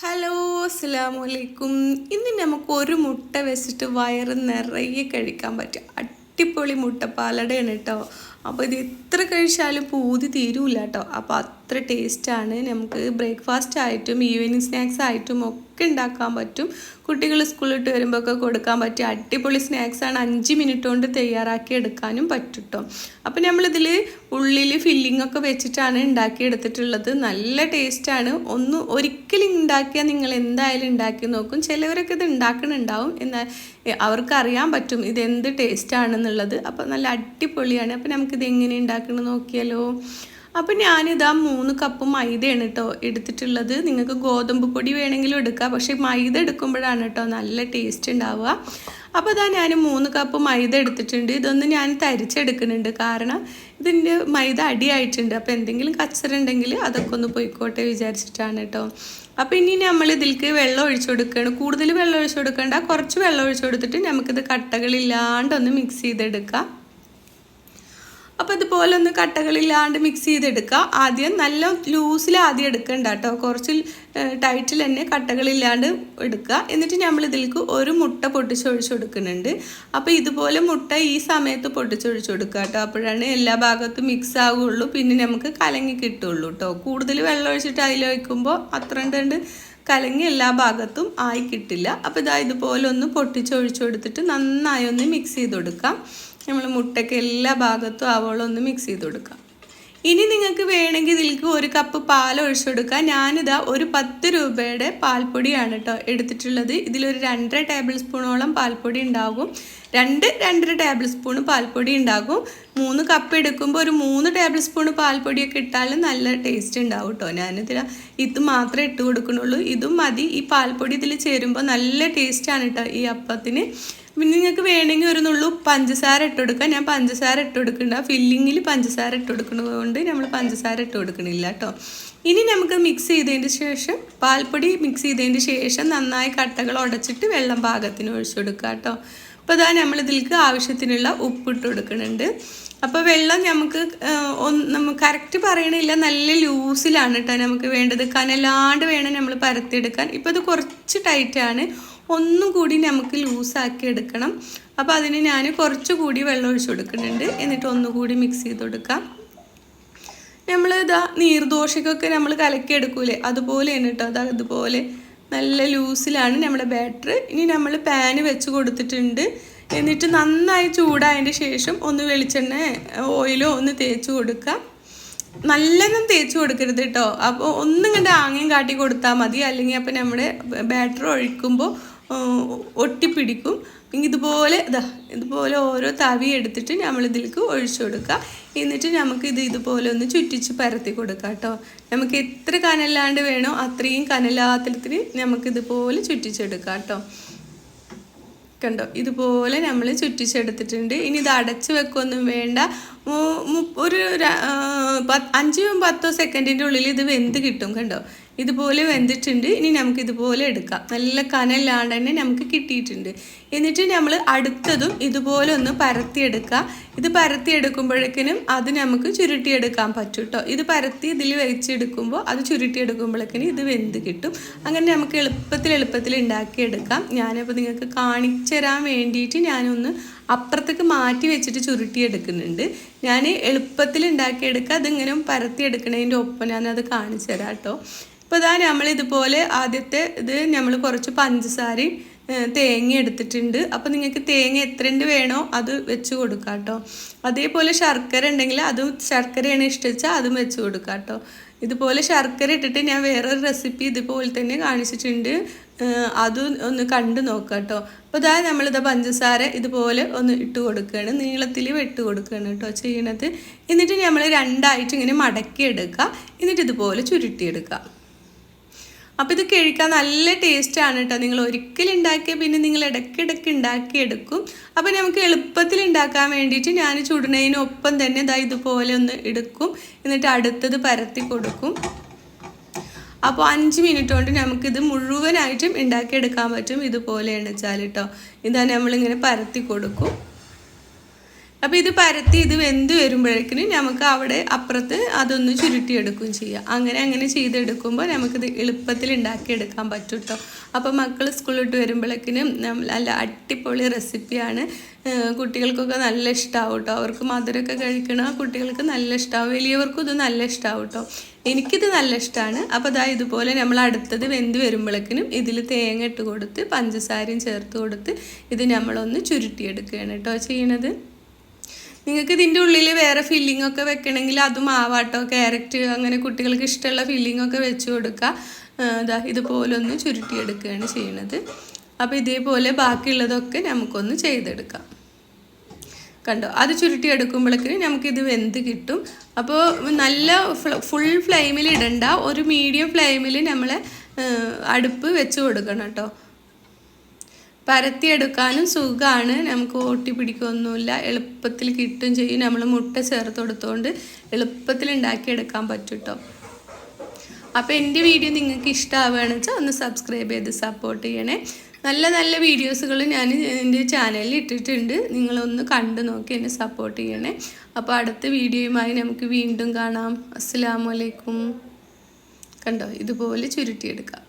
Hello അസ്സലാമു അലൈക്കും ഇന്ന് നമുക്ക് ഒരു മുട്ട വെച്ചിട്ട് വയറ് നിറയെ കഴിക്കാൻ പറ്റും. അടിപൊളി മുട്ട പാലടയാണ് കേട്ടോ. അപ്പോൾ ഇത് എത്ര കഴിച്ചാലും പൂതി തീരൂല കേട്ടോ. അപ്പോൾ അത്ര ടേസ്റ്റാണ്. നമുക്ക് ബ്രേക്ക്ഫാസ്റ്റ് ആയിട്ടും ഈവനിങ് സ്നാക്സ് ആയിട്ടും ഒക്കെ ഉണ്ടാക്കാൻ പറ്റും. കുട്ടികൾ സ്കൂളിലിട്ട് വരുമ്പോൾ ഒക്കെ കൊടുക്കാൻ പറ്റിയ അടിപൊളി സ്നാക്സാണ് അഞ്ച് മിനിറ്റ് കൊണ്ട് തയ്യാറാക്കി എടുക്കാനും പറ്റും അപ്പോൾ നമ്മളിതിൽ ഉള്ളിൽ ഫില്ലിംഗ് ഒക്കെ വെച്ചിട്ടാണ് ഉണ്ടാക്കി എടുത്തിട്ടുള്ളത് നല്ല ടേസ്റ്റാണ് ഒന്ന് ഒരിക്കലും ഉണ്ടാക്കിയാൽ നിങ്ങൾ എന്തായാലും ഉണ്ടാക്കി നോക്കും. ചിലവരൊക്കെ ഇത് ഉണ്ടാക്കണുണ്ടാവും. എന്നാൽ അവർക്കറിയാൻ പറ്റും ഇത് എന്ത് ടേസ്റ്റാണെന്നുള്ളത് അപ്പോൾ നല്ല അടിപൊളിയാണ്. അപ്പോൾ നമുക്കിത് എങ്ങനെ ഉണ്ടാക്കണമെന്ന് നോക്കിയാലോ. അപ്പം ഞാനിതാ മൂന്ന് കപ്പ് മൈദയാണ് കേട്ടോ എടുത്തിട്ടുള്ളത്. നിങ്ങൾക്ക് ഗോതമ്പ് പൊടി വേണമെങ്കിലും എടുക്കാം. പക്ഷേ മൈദ എടുക്കുമ്പോഴാണ് കേട്ടോ നല്ല ടേസ്റ്റ് ഉണ്ടാവുക. അപ്പോൾ ഇതാ ഞാൻ മൂന്ന് കപ്പ് മൈദ എടുത്തിട്ടുണ്ട്. ഇതൊന്ന് ഞാൻ തരിച്ചെടുക്കുന്നുണ്ട്. കാരണം ഇതിന്റെ മൈദ അടിയായിട്ടുണ്ട്. അപ്പോൾ എന്തെങ്കിലും കച്ചറ ഉണ്ടെങ്കിൽ അതൊക്കെ ഒന്ന് പോയിക്കോട്ടെ വിചാരിച്ചിട്ടാണ് കേട്ടോ അപ്പോൾ ഇനി നമ്മൾ ഇതിലേക്ക് വെള്ളം ഒഴിച്ചു കൊടുക്കുകയാണ്. കൂടുതൽ വെള്ളം ഒഴിച്ചു കൊടുക്കേണ്ട. കുറച്ച് വെള്ളം ഒഴിച്ചു കൊടുത്തിട്ട് നമുക്കിത് കട്ടകളില്ലാണ്ടൊന്ന് മിക്സ് ചെയ്തെടുക്കാം. അപ്പോൾ ഇതുപോലെ ഒന്ന് കട്ടകളില്ലാണ്ട് മിക്സ് ചെയ്തെടുക്കുക ആദ്യം നല്ല ലൂസിൽ ആദ്യം എടുക്കണ്ട കേട്ടോ കുറച്ച് ടൈറ്റിൽ തന്നെ കട്ടകളില്ലാണ്ട് എടുക്കുക എന്നിട്ട് നമ്മൾ ഇതിലേക്ക് ഒരു മുട്ട പൊട്ടിച്ചൊഴിച്ച് കൊടുക്കുന്നുണ്ട്. അപ്പോൾ ഇതുപോലെ മുട്ട ഈ സമയത്ത് പൊട്ടിച്ചൊഴിച്ച് കൊടുക്കുക കേട്ടോ അപ്പോഴാണ് എല്ലാ ഭാഗത്തും മിക്സ് ആകുള്ളൂ പിന്നെ നമുക്ക് കലങ്ങി കിട്ടുള്ളൂ കേട്ടോ കൂടുതൽ വെള്ളം ഒഴിച്ചിട്ട് അതിൽ വയ്ക്കുമ്പോൾ കണ്ട് കലങ്ങി എല്ലാ ഭാഗത്തും ആയി കിട്ടില്ല. അപ്പോൾ ഇതാ ഇതുപോലെ ഒന്ന് പൊട്ടിച്ചൊഴിച്ചു കൊടുത്തിട്ട് നന്നായി ഒന്ന് മിക്സ് ചെയ്ത് കൊടുക്കാം. നമ്മൾ മുട്ടയ്ക്ക് എല്ലാ ഭാഗത്തും ആവോളം ഒന്ന് മിക്സ് ചെയ്ത് കൊടുക്കാം. ഇനി നിങ്ങൾക്ക് വേണമെങ്കിൽ ഇതിലേക്ക് ഒരു കപ്പ് പാൽ ഒഴിച്ചു കൊടുക്കാം ഞാനിതാ ഒരു പത്ത് രൂപയുടെ പാൽപ്പൊടിയാണ് കേട്ടോ എടുത്തിട്ടുള്ളത്. ഇതിലൊരു രണ്ടര ടേബിൾ സ്പൂണോളം പാൽപ്പൊടി ഉണ്ടാകും. രണ്ട് രണ്ടര ടേബിൾ സ്പൂൺ പാൽപ്പൊടി ഉണ്ടാകും. മൂന്ന് കപ്പ് എടുക്കുമ്പോൾ ഒരു മൂന്ന് ടേബിൾ സ്പൂൺ പാൽപ്പൊടിയൊക്കെ ഇട്ടാൽ നല്ല ടേസ്റ്റ് ഉണ്ടാവും കേട്ടോ ഞാനിതിൽ ഇത് മാത്രമേ ഇട്ട് കൊടുക്കുന്നുള്ളൂ. ഇതും മതി. ഈ പാൽപ്പൊടി ഇതിൽ ചേരുമ്പോൾ നല്ല ടേസ്റ്റാണ് കേട്ടോ ഈ അപ്പത്തിന്. പിന്നെ നിങ്ങൾക്ക് വേണമെങ്കിൽ ഒരു നുള്ളു പഞ്ചസാര ഇട്ട് കൊടുക്കാം. ഞാൻ പഞ്ചസാര ഇട്ട് കൊടുക്കണ്ട ഫില്ലിങ്ങിൽ പഞ്ചസാര ഇട്ട് കൊടുക്കുന്നത് കൊണ്ട് നമ്മൾ പഞ്ചസാര ഇട്ട് കൊടുക്കണില്ല കേട്ടോ. ഇനി നമുക്ക് മിക്സ് ചെയ്തതിന് ശേഷം പാൽപ്പൊടി മിക്സ് ചെയ്തതിന് ശേഷം നന്നായി കട്ടകൾ ഉടച്ചിട്ട് വെള്ളം പാകത്തിന് ഒഴിച്ചു കൊടുക്കുക കേട്ടോ. അപ്പോൾ ഇതാ നമ്മൾ ഇതിലേക്ക് ആവശ്യത്തിനുള്ള ഉപ്പിട്ട് കൊടുക്കുന്നുണ്ട്. അപ്പോൾ വെള്ളം നമുക്ക് നമ്മൾ കറക്റ്റ് പറയണില്ല. നല്ല ലൂസിലാണ് കേട്ടോ നമുക്ക് വേണ്ടത്. കനലാണ്ട് വേണം നമ്മൾ പരത്തിയെടുക്കാൻ. ഇപ്പോൾ ഇത് കുറച്ച് ടൈറ്റാണ് ഒന്നും കൂടി നമുക്ക് ലൂസാക്കി എടുക്കണം. അപ്പോൾ അതിന് ഞാൻ കുറച്ചുകൂടി വെള്ളം ഒഴിച്ച് കൊടുക്കുന്നുണ്ട്. എന്നിട്ട് ഒന്നുകൂടി മിക്സ് ചെയ്ത് കൊടുക്കാം. നമ്മൾ ഇതാ നീർദോശക്കൊക്കെ നമ്മൾ കലക്കി എടുക്കൂലേ? അതുപോലെ തന്നെ കേട്ടോ അതാ ഇതുപോലെ നല്ല ലൂസിലാണ് നമ്മുടെ ബാറ്റർ ഇനി നമ്മൾ പാന് വെച്ച് കൊടുത്തിട്ടുണ്ട്. എന്നിട്ട് നന്നായി ചൂടായതിന്റെ ശേഷം ഒന്ന് വെളിച്ചെണ്ണ ഓയിലോ ഒന്ന് തേച്ച് കൊടുക്കാം. നല്ലതും തേച്ച് കൊടുക്കരുത് കേട്ടോ അപ്പോൾ ഒന്നും കണ്ട് ആംഗ്യം കാട്ടി കൊടുത്താൽ മതി. അല്ലെങ്കിൽ അപ്പോൾ നമ്മുടെ ബാറ്റർ ഒഴിക്കുമ്പോൾ ഒട്ടിപ്പിടിക്കും. ഇതുപോലെ ഇതാ ഇതുപോലെ ഓരോ തവി എടുത്തിട്ട് നമ്മൾ ഇതിലേക്ക് ഒഴിച്ചു കൊടുക്കുക. എന്നിട്ട് നമുക്ക് ഇത് ഇതുപോലെ ഒന്ന് ചുറ്റിച്ച് പരത്തി കൊടുക്കാം കേട്ടോ. നമുക്ക് എത്ര കനലാണ്ട് വേണോ അത്രയും കനലാത്തരത്തിന് നമുക്ക് ഇതുപോലെ ചുറ്റിച്ചെടുക്കാം കേട്ടോ. കണ്ടോ? ഇതുപോലെ നമ്മൾ ചുറ്റിച്ചെടുത്തിട്ടുണ്ട്. ഇനി ഇത് അടച്ച് വെക്കൊന്നും വേണ്ട. ഒരു അഞ്ചോ പത്തോ സെക്കൻഡിന്റെ ഉള്ളിൽ ഇത് വെന്ത് കിട്ടും കണ്ടോ? ഇതുപോലെ വെന്തിട്ടുണ്ട്. ഇനി നമുക്ക് ഇതുപോലെ എടുക്കാം. നല്ല കനലാണ്ട് തന്നെ നമുക്ക് കിട്ടിയിട്ടുണ്ട്. എന്നിട്ട് നമ്മൾ അടുത്തതും ഇതുപോലെ ഒന്ന് പരത്തിയെടുക്കുക. ഇത് പരത്തിയെടുക്കുമ്പോഴേക്കിനും അത് നമുക്ക് ചുരുട്ടിയെടുക്കാൻ പറ്റും കേട്ടോ ഇത് പരത്തി ഇതിൽ വെച്ചെടുക്കുമ്പോൾ അത് ചുരുട്ടിയെടുക്കുമ്പോഴേക്കിനും ഇത് വെന്ത് കിട്ടും. അങ്ങനെ നമുക്ക് എളുപ്പത്തിൽ എളുപ്പത്തിൽ ഉണ്ടാക്കിയെടുക്കാം. ഞാനപ്പോൾ നിങ്ങൾക്ക് കാണിച്ചു തരാൻ വേണ്ടിയിട്ട് ഞാനൊന്ന് അപ്പുറത്തേക്ക് മാറ്റി വെച്ചിട്ട് ചുരുട്ടിയെടുക്കുന്നുണ്ട്. ഞാൻ എളുപ്പത്തിൽ ഉണ്ടാക്കിയെടുക്കുക. അതിങ്ങനെ പരത്തിയെടുക്കണതിന്റെ ഒപ്പം ഞാനത് കാണിച്ചു തരാം കേട്ടോ ഇപ്പോൾ ഇതാ നമ്മളിതുപോലെ ആദ്യത്തെ ഇത് നമ്മൾ കുറച്ച് പഞ്ചസാരയും തേങ്ങ എടുത്തിട്ടുണ്ട്. അപ്പോൾ നിങ്ങൾക്ക് തേങ്ങ എത്രണ്ട് വേണോ അത് വെച്ച് കൊടുക്കാം കേട്ടോ അതേപോലെ ശർക്കര ഉണ്ടെങ്കിൽ അതും ശർക്കരയാണ് ഇഷ്ടിച്ചാൽ അതും വെച്ച് കൊടുക്കാം കേട്ടോ ഇതുപോലെ ശർക്കര ഇട്ടിട്ട് ഞാൻ വേറൊരു റെസിപ്പി ഇതുപോലെ തന്നെ കാണിച്ചിട്ടുണ്ട്. അതും ഒന്ന് കണ്ടു നോക്കാം കേട്ടോ അപ്പോൾ ഇതാ നമ്മളിത് പഞ്ചസാര ഇതുപോലെ ഒന്ന് ഇട്ട് കൊടുക്കുകയാണ് നീളത്തിൽ വെട്ട് കൊടുക്കുകയാണ് കേട്ടോ ചെയ്യണത്. എന്നിട്ട് നമ്മൾ രണ്ടായിട്ട് ഇങ്ങനെ മടക്കി എടുക്കുക എന്നിട്ട് ഇതുപോലെ ചുരുട്ടിയെടുക്കുക. അപ്പോൾ ഇത് കഴിക്കാൻ നല്ല ടേസ്റ്റാണ് കേട്ടോ നിങ്ങൾ ഒരിക്കലും ഉണ്ടാക്കിയ പിന്നെ നിങ്ങൾ ഇടയ്ക്കിടയ്ക്ക് ഉണ്ടാക്കിയെടുക്കും അപ്പോൾ നമുക്ക് എളുപ്പത്തിൽ ഉണ്ടാക്കാൻ വേണ്ടിയിട്ട് ഞാൻ ചുടുന്നതിനൊപ്പം തന്നെ ഇതാ ഇതുപോലെ ഒന്ന് എടുക്കും. എന്നിട്ട് അടുത്തത് പരത്തി കൊടുക്കും. അപ്പോൾ അഞ്ച് മിനിറ്റ് കൊണ്ട് നമുക്കിത് മുഴുവനായിട്ടും ഉണ്ടാക്കിയെടുക്കാൻ പറ്റും ഇതുപോലെയാണ് വെച്ചാൽ കേട്ടോ ഇതാ നമ്മളിങ്ങനെ പരത്തി കൊടുക്കും. അപ്പോൾ ഇത് പരത്തി ഇത് വെന്ത് വരുമ്പോഴേക്കും നമുക്ക് അവിടെ അപ്പുറത്ത് അതൊന്ന് ചുരുട്ടിയെടുക്കുകയും ചെയ്യാം. അങ്ങനെ അങ്ങനെ ചെയ്തെടുക്കുമ്പോൾ നമുക്കിത് എളുപ്പത്തിൽ ഉണ്ടാക്കിയെടുക്കാൻ പറ്റും കേട്ടോ അപ്പോൾ മക്കൾ സ്കൂളിലോട്ട് വരുമ്പോഴേക്കിനും നല്ല അടിപൊളി റെസിപ്പിയാണ്. കുട്ടികൾക്കൊക്കെ നല്ല ഇഷ്ടമാവും കേട്ടോ അവർക്ക് മധുരമൊക്കെ കഴിക്കണ കുട്ടികൾക്ക് നല്ല ഇഷ്ടമാവും വലിയവർക്കും ഇത് നല്ല ഇഷ്ടമാവും കേട്ടോ എനിക്കിത് നല്ല ഇഷ്ടമാണ് അപ്പോൾ അതാ ഇതുപോലെ നമ്മൾ അടുത്തത് വെന്ത് വരുമ്പോഴേക്കിനും ഇതിൽ തേങ്ങ ഇട്ട് കൊടുത്ത് പഞ്ചസാരയും ചേർത്ത് കൊടുത്ത് ഇത് നമ്മളൊന്ന് ചുരുട്ടിയെടുക്കുകയാണ് കേട്ടോ ചെയ്യണത്. നിങ്ങൾക്ക് ഇതിന്റെ ഉള്ളിൽ വേറെ ഫില്ലിംഗ് ഒക്കെ വെക്കണമെങ്കിൽ അതും ആവാട്ടോ ക്യാരറ്റ് അങ്ങനെ കുട്ടികൾക്ക് ഇഷ്ടമുള്ള ഫില്ലിംഗ് ഒക്കെ വെച്ച് കൊടുക്കുക ഇതുപോലെ ഒന്ന് ചുരുട്ടിയെടുക്കുകയാണ് ചെയ്യണത്. അപ്പോൾ ഇതേപോലെ ബാക്കിയുള്ളതൊക്കെ നമുക്കൊന്ന് ചെയ്തെടുക്കാം. കണ്ടോ? അത് ചുരുട്ടി എടുക്കുമ്പോഴേക്കിന് നമുക്കിത് വെന്ത് കിട്ടും. അപ്പോൾ നല്ല ഫുൾ ഫ്ലെയിമിൽ ഇടണ്ട. ഒരു മീഡിയം ഫ്ലെയിമിൽ നമ്മൾ അടുപ്പ് വെച്ച് കൊടുക്കണം കേട്ടോ. പരത്തിയെടുക്കാനും സുഖമാണ് നമുക്ക് ഓട്ടി പിടിക്കൊന്നുമില്ല എളുപ്പത്തിൽ കിട്ടും ചെയ്യും. നമ്മൾ മുട്ട ചേർത്ത് കൊടുത്തുകൊണ്ട് എളുപ്പത്തിൽ ഉണ്ടാക്കിയെടുക്കാൻ പറ്റും കേട്ടോ അപ്പോൾ എന്റെ വീഡിയോ നിങ്ങൾക്ക് ഇഷ്ടമാവുകയാണെന്ന് വെച്ചാൽ ഒന്ന് സബ്സ്ക്രൈബ് ചെയ്ത് സപ്പോർട്ട് ചെയ്യണേ. നല്ല നല്ല വീഡിയോസുകൾ ഞാൻ എന്റെ ചാനലിൽ ഇട്ടിട്ടുണ്ട്. നിങ്ങളൊന്ന് കണ്ടു നോക്കി എന്നെ സപ്പോർട്ട് ചെയ്യണേ. അപ്പോൾ അടുത്ത വീഡിയോയുമായി നമുക്ക് വീണ്ടും കാണാം. അസ്സാമലൈക്കും കണ്ടോ? ഇതുപോലെ ചുരുട്ടിയെടുക്കാം.